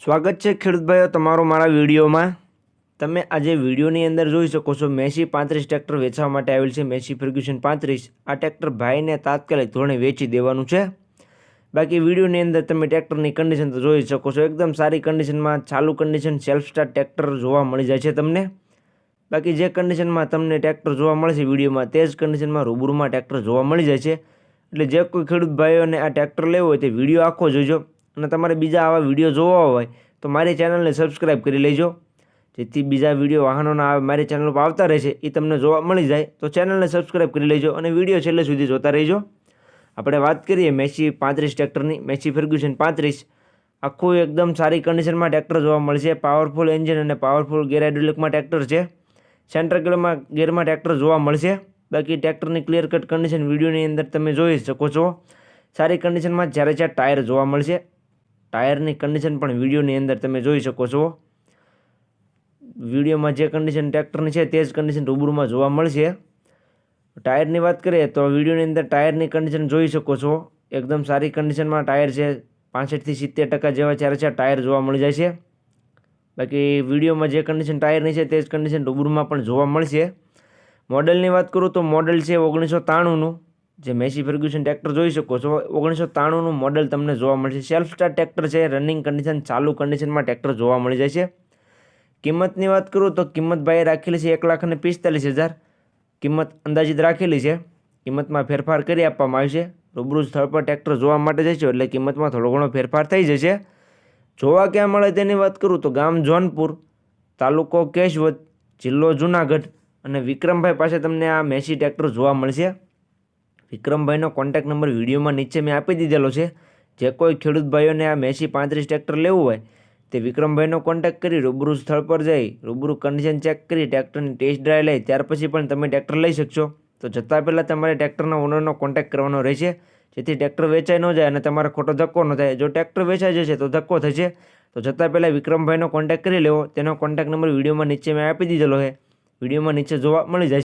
સ્વાગત છે ખેડૂતભાઈઓ તમારો મારા વિડીયોમાં. તમે આજે વિડીયોની અંદર જોઈ શકો છો મેસી પાંત્રીસ ટ્રેક્ટર વેચવા માટે આવેલ છે. મેસી ફર્ગ્યુશન પાંત્રીસ આ ટ્રેક્ટર ભાઈને તાત્કાલિક ધોરણે વેચી દેવાનું છે. બાકી વિડીયોની અંદર તમે ટ્રેક્ટરની કન્ડિશન તો જોઈ શકો છો. એકદમ સારી કન્ડિશનમાં ચાલુ કન્ડિશન સેલ્ફ સ્ટાર્ટ ટ્રેક્ટર જોવા મળી જાય છે તમને. બાકી જે કન્ડિશનમાં તમને ટ્રેક્ટર જોવા મળે છે વિડીયોમાં તે જ કન્ડિશનમાં રૂબરૂમાં ટ્રેક્ટર જોવા મળી જાય છે. એટલે જે કોઈ ખેડૂત ભાઈઓને આ ટ્રેક્ટર લેવો હોય તે વીડિયો આખો જોજો. અને તમારે બીજા આવા વીડિયો જોવા હોય, તો મારી ચેનલને સબસ્ક્રાઈબ કરી લેજો. જેથી બીજા વીડિયો વાહનોના મારી ચેનલ પર આવતા રહેશે એ તમને જોવા મળી જાય. તો ચેનલને સબસ્ક્રાઈબ કરી લેજો અને વીડિયો છેલ્લે સુધી જોતા રહેજો. આપણે વાત કરીએ મેસી પાંત્રીસ ટ્રેક્ટરની, મેસી ફર્ગ્યુસન પાંત્રીસ. આખું એકદમ સારી કન્ડિશનમાં ટ્રેક્ટર જોવા મળશે. પાવરફુલ એન્જિન અને પાવરફુલ ગેર હાઇડ્રોલિકમાં ટ્રેક્ટર છે. સેન્ટર ગેરમાં ગેરમાં ટ્રેક્ટર જોવા મળશે. બાકી ટ્રેક્ટરની ક્લિયર કટ કન્ડિશન વિડીયોની અંદર તમે જોઈ શકો છો. સારી કન્ડિશનમાં જ્યારે ચાર ટાયર જોવા મળશે. ટાયરની કન્ડિશન પણ વિડીયોની અંદર તમે જોઈ શકો છો. વિડીયોમાં જે કન્ડિશન ટ્રેક્ટરની છે તે જ કન્ડિશન રૂબરૂમાં જોવા મળશે. ટાયરની વાત કરીએ તો વિડીયોની અંદર ટાયરની કન્ડિશન જોઈ શકો છો. એકદમ સારી કન્ડિશનમાં ટાયર છે, પાસઠથી સિત્તેર ટકા જેવા ચારે ચાર ટાયર જોવા મળી જાય છે. બાકી વિડીયોમાં જે કન્ડિશન ટાયરની છે તે જ કન્ડિશન રૂબરૂમાં પણ જોવા મળશે. મોડલની વાત કરું તો મોડલ છે ઓગણીસો ત્રાણુંનું જે મેસી ફર્ગ્યુસન ટ્રેક્ટર જોઈ શકો છો. ઓગણીસો ત્રાણુંનું મોડલ તમને જોવા મળશે. સેલ્ફ સ્ટાર્ટ ટ્રેક્ટર છે. રનિંગ કન્ડિશન ચાલુ કન્ડિશનમાં ટ્રેક્ટર જોવા મળી જાય છે. કિંમતની વાત કરું તો કિંમત ભાઈએ રાખેલી છે એક લાખ અને પિસ્તાલીસ હજાર. કિંમત અંદાજિત રાખેલી છે. કિંમતમાં ફેરફાર કરી આપવામાં આવશે રૂબરૂ સ્થળ પર ટ્રેક્ટર જોવા માટે જશો એટલે કિંમતમાં થોડો ઘણો ફેરફાર થઈ જશે. જોવા ક્યાં મળે તેની વાત કરું તો ગામ જોનપુર, તાલુકો કેશવદ, જિલ્લો જુનાગઢ અને વિક્રમભાઈ પાસે તમને આ મેસી ટ્રેક્ટર જોવા મળશે. વિક્રમભાઈનો કોન્ટેક્ટ નંબર વિડીયોમાં નીચે મેં આપી દીધેલો છે. જે કોઈ ખેડૂત ભાઈઓને આ મેસી પાંત્રીસ ટ્રેક્ટર લેવું હોય, તે વિક્રમભાઈનો કોન્ટેક્ટ કરી રૂબરૂ સ્થળ પર જઈ, રૂબરૂ કન્ડિશન ચેક કરી, ટ્રેક્ટરની ટેસ્ટ ડ્રાઈવ લઈ, ત્યાર પછી પણ તમે ટ્રેક્ટર લઈ શકશો. તો જતાં પહેલાં તમારે ટ્રેક્ટરના ઓનરનો કોન્ટેક્ટ કરવાનો રહેશે. જેથી ટ્રેક્ટર વેચાઈ ન જાય અને તમારે ખોટો ધક્કો ન થાય. જો ટ્રેક્ટર વેચાઈ જશે તો ધક્કો થશે. તો જતાં પહેલાં વિક્રમભાઈનો કોન્ટેક્ટ કરી લેવો. તેનો કોન્ટેક્ટ નંબર વિડીયોમાં નીચે મેં આપી દીધેલો છે. વિડીયોમાં નીચે જોવા મળી જાય.